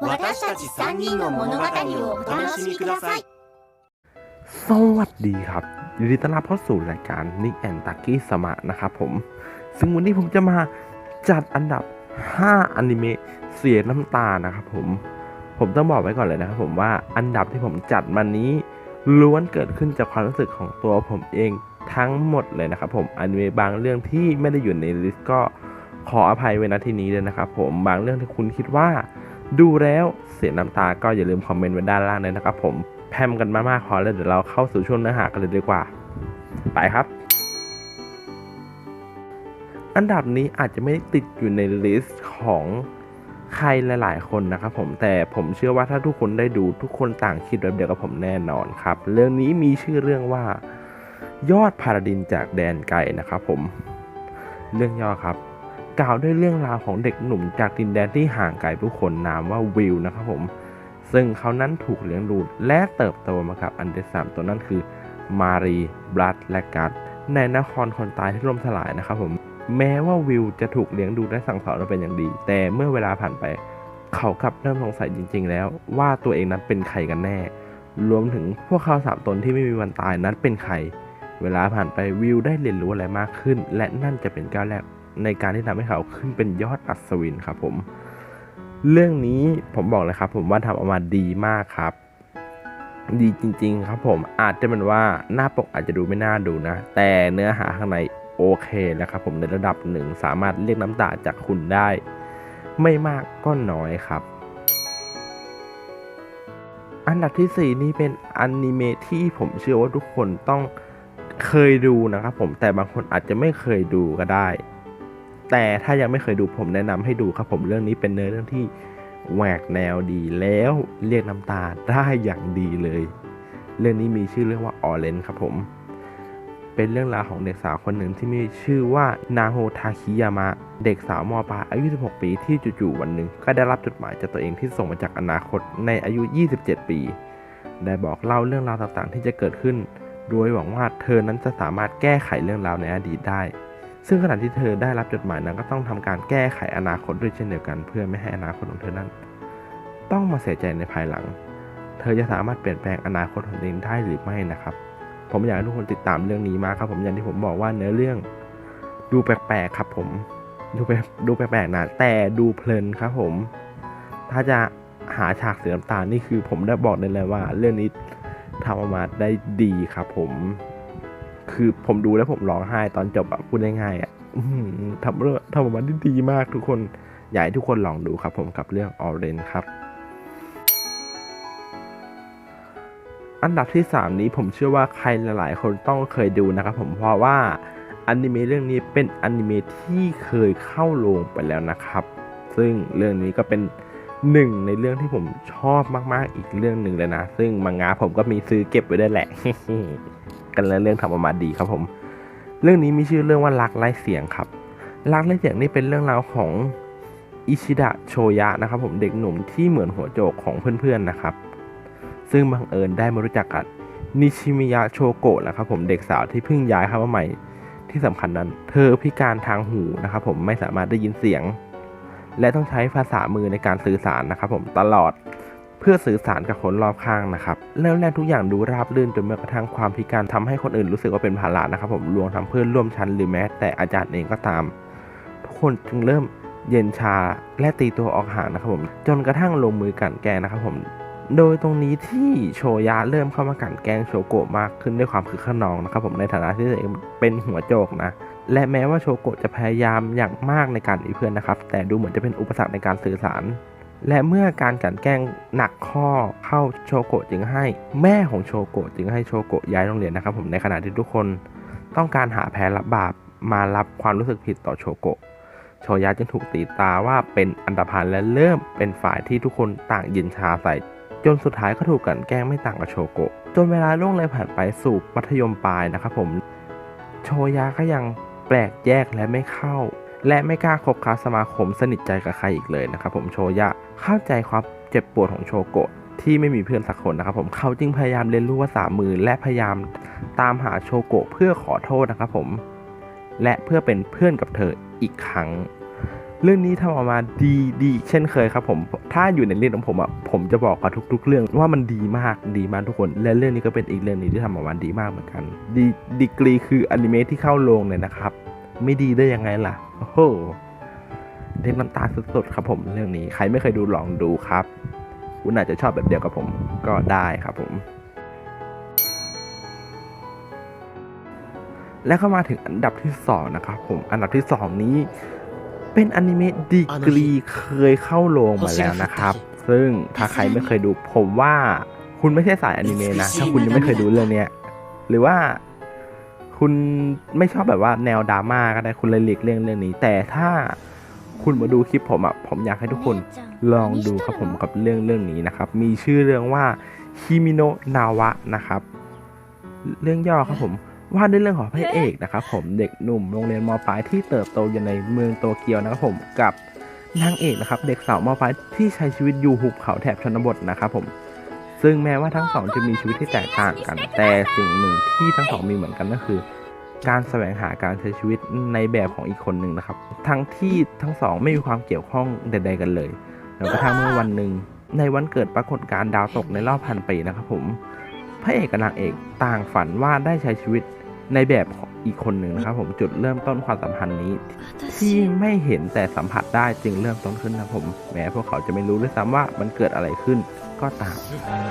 私たち3人の物語をお楽しみください สวัสดีครับยินดีต้อนรับเข้าสู่รายการ Nick and t a k i สมะนะครับผม ซึ่งวันนี้ผมจะมาจัดอันดับ 5 อนิเมะเสียน้ำตานะครับผม ผมต้องบอกไว้ก่อนเลยนะครับผมว่าอันดับที่ผมจัดมานี้ ล้วนเกิดขึ้นจากความรู้สึกของตัวผมเองทั้งหมดเลยนะครับผมอนิเมะบางเรื่องที่ไม่ได้อยู่ในลิสต์ก็ขออภัยไว้ณที่นี้เลยนะครับผมบางเรื่องที่คุณคิดว่า ดูแล้วเสียน้ำตาก็อย่าลืมคอมเมนต์ไว้ด้านล่างเลยนะครับผมแพมกันมามากพอแล้วเดี๋ยวเราเข้าสู่ช่วงเนื้อหากันเลยดีกว่า ไปครับ อันดับนี้อาจจะไม่ติดอยู่ในลิสต์ของใครหลายๆ คนนะครับผมแต่ผมเชื่อว่าถ้าทุกคนได้ดูทุกคนต่างคิดแบบเดียวกับผมแน่นอนครับ เรื่องนี้มีชื่อเรื่องว่า ยอดพาราดินจากแดนไกลนะครับผม เรื่องย่อครับ กล่าวด้วยเรื่องราวของเด็กหนุ่มจากดินแดนที่ห่างไกลผู้คนนามว่าวิลนะครับผม ซึ่งเขานั้นถูกเลี้ยงดูและเติบโตมากับอันเดสามตัวนั้นคือมารีบลัดและกัดในนครคนตายที่ล่มสลายนะครับผมแม้ว่าวิลจะถูกเลี้ยงดูและสั่งสอนมาเป็นอย่างดี แต่เมื่อเวลาผ่านไป เขากลับเริ่มสงสัยจริง ๆ แล้ว ว่าตัวเองนั้นเป็นใครกันแน่ รวมถึงพวกเขาสามตนที่ไม่มีวันตายนั้นเป็นใคร เวลาผ่านไปวิลได้เรียนรู้อะไรมากขึ้น และนั่นจะเป็นก้าวแรก ในการที่ทำให้เขาขึ้นเป็นยอดอัศวินครับผมเรื่องนี้ผมบอกเลยครับ ผมว่าทำออกมาดีมากครับ ดีจริง ๆ ครับผมอาจจะเป็นว่าหน้าปกอาจจะดูไม่น่าดูนะ แต่เนื้อหาข้างในโอเคนะครับ ผมในระดับหนึ่งสามารถเรียกน้ำตาจากคุณได้ ไม่มากก็น้อยครับ อันดับที่ 4 นี้เป็นอนิเมะที่ผมเชื่อว่าทุกคนต้องเคยดูนะครับผมแต่บางคนอาจจะไม่เคยดูก็ได้ แต่ถ้ายังไม่เคยดูผมแนะนำให้ดูครับผมเรื่องนี้เป็นเนื้อเรื่องที่แหวกแนวดีแล้วเรียกน้ำตาได้อย่างดีเลย เรื่องนี้มีชื่อเรื่องว่าออเรนครับผม เป็นเรื่องราวของเด็กสาวคนหนึ่งที่มีชื่อว่านาโฮทาคิยามะ เด็กสาวมปลายอายุ 16 ปีที่จู่ๆวันหนึ่งก็ได้รับจดหมายจากตัวเองที่ส่งมาจากอนาคตในอายุ 27 ปี ได้บอกเล่าเรื่องราวต่างๆ ที่จะเกิดขึ้น โดยหวังว่าเธอนั้นจะสามารถแก้ไขเรื่องราวในอดีตได้ ซึ่งขณะที่เธอได้รับจดหมายนั้นก็ต้องทำการแก้ไขอนาคตด้วยเช่นเดียวกัน เพื่อไม่ให้อนาคตของเธอนั้น ต้องมาเสียใจในภายหลัง เธอจะสามารถเปลี่ยนแปลงอนาคตของตัวเองได้หรือไม่นะครับ ผมอยากให้ทุกคนติดตามเรื่องนี้มาครับ ผมอย่างที่ผมบอกว่าเนื้อเรื่อง ดูแปลกๆครับ ผมดูแปลกดูแปลกๆนะแต่ดูเพลินครับ ผม ถ้าจะหาฉากเสียน้ำตานี่คือผมได้บอกได้เลยว่า เรื่องนี้ทำออกมาได้ดีครับ ผม คือผมดูแล้วผมร้องไห้ตอนจบอะพูดง่ายๆอะทำเรื่องทำออกมาได้ดีมากทุกคนอยากให้ทุกคนลองดูครับผมกับเรื่อง Orange ครับ อันดับที่ 3 นี้ผมเชื่อว่าใครหลายๆ คนต้องเคยดูนะครับผมเพราะว่าอนิเมะเรื่องนี้เป็นอนิเมะที่เคยเข้าโรงไปแล้วนะครับ ซึ่งเรื่องนี้ก็เป็นหนึ่งในเรื่องที่ผมชอบมากๆอีกเรื่องหนึ่งเลยนะ ซึ่งมังงะผมก็มีซื้อเก็บไว้ได้วยแหละ กันแล้วเรื่องทำออกมาดีครับผม เรื่องนี้มีชื่อเรื่องว่ารักไร้เสียงครับ รักไร้เสียงนี่เป็นเรื่องราวของอิชิดะโชยะนะครับผมเด็กหนุ่มที่เหมือนหัวโจกของเพื่อนๆนะครับ ซึ่งบังเอิญได้มารู้จักกับนิชิมิยะโชโกะนะครับผมเด็กสาวที่เพิ่งย้ายเข้ามาใหม่ที่สำคัญนั้น เธอพิการทางหูนะครับผมไม่สามารถได้ยินเสียง และต้องใช้ภาษามือในการสื่อสารนะครับผมตลอด เพื่อสื่อสารกับคนรอบข้างนะครับเริ่มแรกทุกอย่างดูราบรื่นจนแม้กระทั่งความพิการทำให้คนอื่นรู้สึกว่าเป็นภาระนะครับผมรวมทั้งเพื่อนร่วมชั้นหรือแม้ แต่อาจารย์เองก็ตาม ทุกคนจึงเริ่มเย็นชาและตีตัวออกห่างนะครับผม จนกระทั่งลงมือกันแกงนะครับผม โดยตรงนี้ที่โชยะเริ่มเข้ามากันแกงโชโกะมากขึ้นด้วยความคึกขนองนะครับผมในฐานะที่ตัวเองเป็นหัวโจกนะและแม้ว่าโชโกะจะพยายามอย่างมากในการมีเพื่อนนะครับ แต่ดูเหมือนจะเป็นอุปสรรคในการสื่อสาร และเมื่อการกลันแกล้งหนักข้อเข้าโชโกะจึงให้ แม่ของโชโกะจึงให้โชโกะย้ายโรงเรียนนะครับ ผมในขณะที่ทุกคนต้องการหาแพ้รับบาปมารับความรู้สึกผิดต่อโชโกะโชยะจึงถูกตีตาว่าเป็นอันดพาลและเริ่มเป็นฝ่ายที่ทุกคนต่างย็นชาใส่ จนสุดท้ายก็ถูกกลันแกล้งไม่ต่างกับโชโกะจนเวลาล่วงเลยผ่านไปสู่มัธยมปลายนะครับผม โชยะก็ยังแปลกแยกและไม่เข้า และไม่กล้าคบค้าสมาคมสนิทใจกับใครอีกเลยนะครับผมโชยะเข้าใจความเจ็บปวดของโชโกะที่ไม่มีเพื่อนสักคนนะครับผมเขาจึงพยายามเรียนรู้ภาษามือและพยายามตามหาโชโกะเพื่อขอโทษนะครับผม และเพื่อเป็นเพื่อนกับเธออีกครั้ง เรื่องนี้ทำออกมาดีดีเช่นเคยครับผมถ้าอยู่ในลิสต์ของผมอะผมจะบอกกับทุก ๆ เรื่องว่ามันดีมากดีมากทุกคน และเรื่องนี้ก็เป็นอีกเรื่องนึงที่ทำออกมาดีมากเหมือนกัน ดีดีกรีคืออนิเมะที่เข้าโรงเลยนะครับ ไม่ดีได้ยังไงล่ะ โอ้โหเด็กน้ำตาสุดๆครับผมเรื่องนี้ใครไม่เคยดูลองดูครับ คุณอาจจะชอบแบบเดียวกับผมก็ได้ครับผม แล้วก็มาถึงอันดับที่สองนะครับผมอันดับที่สองนี้ เป็นอนิเมะดีกรีเคยเข้าโรงมาแล้วนะครับ ซึ่งถ้าใครไม่เคยดูผมว่า คุณไม่ใช่สายอนิเมะนะถ้าคุณยังไม่เคยดูเรื่องเนี้ยหรือว่า คุณไม่ชอบแบบว่าแนวดราม่าก็ได้คุณเลยหลีกเลี่ยงเรื่องนี้ แต่ถ้าคุณมาดูคลิปผมอะผมอยากให้ทุกคนลองดูครับผมกับเรื่องเรื่องนี้นะครับ มีชื่อเรื่องว่าคิมิโนะนาวะนะครับ เรื่องย่อครับผมว่าด้วยเรื่องของพระเอกนะครับผมเด็กหนุ่มโรงเรียนมปลายที่เติบโตอยู่ในเมืองโตเกียวนะครับผมกับนางเอกนะครับ เด็กสาวมปลายที่ใช้ชีวิตอยู่หุบเขาแถบชนบทนะครับผม ซึ่งแม้ว่าทั้งสองจะมีชีวิตที่แตกต่างกัน แต่สิ่งหนึ่งที่ทั้งสองมีเหมือนกันก็คือ การแสวงหาการใช้ชีวิตในแบบของอีกคนหนึ่งนะครับ ทั้งที่ทั้งสองไม่มีความเกี่ยวข้องใด ๆ กันเลย แล้วกระทั่งเมื่อวันหนึ่งในวันเกิดปรากฏการดาวตกในรอบพันปีนะครับผมพระเอกกับนางเอกต่างฝันว่าได้ใช้ชีวิต ในแบบของอีกคนหนึ่งนะครับผมจุดเริ่มต้นความสัมพันธ์นี้ ที่ไม่เห็นแต่สัมผัสได้จึงเริ่มต้นขึ้นนะครับผมแม้พวกเขาจะไม่รู้ด้วยซ้ำว่ามันเกิดอะไรขึ้นก็ตาม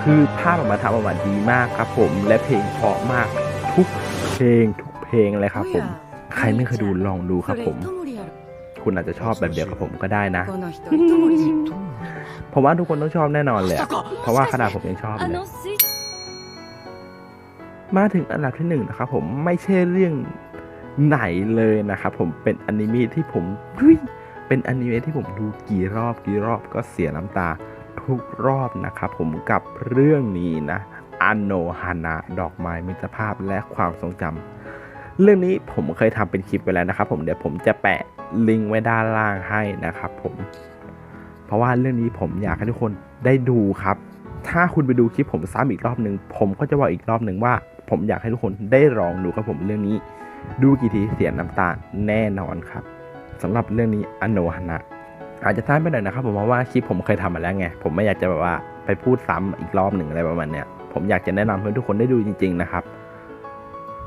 คือภาพออกมาทำออกมาดีมากครับผมและเพลงเพราะมากทุกเพลงทุกเพลงเลยครับผมใครไม่เคยดูลองดูครับผม คุณอาจจะชอบแบบเดียวกับผมก็ได้นะผมว่าทุกคนต้องชอบแน่นอนเลยอะเพราะว่าขนาดผมยังชอบเลย มาถึงอันดับที่หนึ่งนะครับผมไม่ใช่เรื่องไหนเลยนะครับผมเป็นอนิเมะที่ผมเป็นอนิเมะที่ผมดูกี่รอบกี่รอบก็เสียน้ำตาทุกรอบนะครับผมกับเรื่องนี้นะอันโนฮานะดอกไม้มิตรภาพและความทรงจำเรื่องนี้ผมเคยทำเป็นคลิปไปแล้วนะครับผมเดี๋ยวผมจะแปะลิงก์ไว้ด้านล่างให้นะครับผมเพราะว่าเรื่องนี้ผมอยากให้ทุกคนได้ดูครับ ถ้าคุณไปดูคลิปผมซ้ำอีกรอบหนึ่งผมก็จะบอกอีกรอบหนึ่งว่า ผมอยากให้ทุกคนได้ลองดูครับผมเรื่องนี้ ดูกี่ทีเสียน้ำตาแน่นอนครับสำหรับเรื่องนี้อโนฮานะอาจจะสั้นไปหน่อยนะครับผมเพราะว่าคลิปผมเคยทำมาแล้วไงผมไม่อยากจะแบบว่าไปพูดซ้ำอีกรอบหนึ่งอะไรประมาณเนี้ยผมอยากจะแนะนำให้ทุกคนได้ดูจริง ๆ นะครับ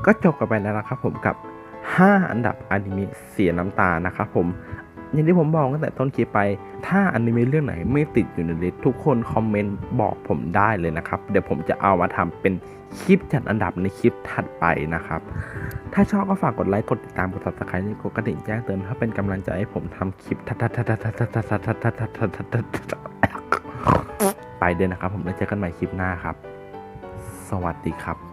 ก็จบกันไปแล้วนะครับผมกับ 5 อันดับอนิเมะเสียน้ำตานะครับผมอย่างที่ผมบอกตั้งแต่ต้นคลิปไป ถ้าอนิเมะเรื่องไหนไม่ติดอยู่ในลิสต์ทุกคนคอมเมนต์บอกผมได้เลยนะครับ เดี๋ยวผมจะเอามาทำเป็น คลิปจัดอันดับในคลิปถัดไปนะครับ ถ้าชอบก็ฝากกดไลค์ กดติดตาม กด subscribe กดกระดิ่งแจ้งเตือนเพื่อเป็นกำลังใจให้ผมทำคลิปไปเดินนะครับ ผมแล้วเจอกันใหม่คลิปหน้าครับ สวัสดีครับ